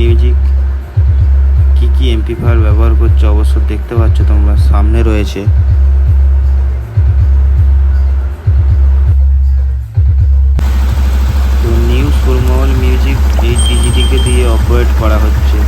Music কি কি amplifier ব্যবহার করছে? অবশ্য দেখতে পাচ্ছ তোমরা, সামনে রয়েছে। তো নিউ সুরমহল মিউজিক এই ডিজিটিকে দিয়ে অপারেট করা হচ্ছে।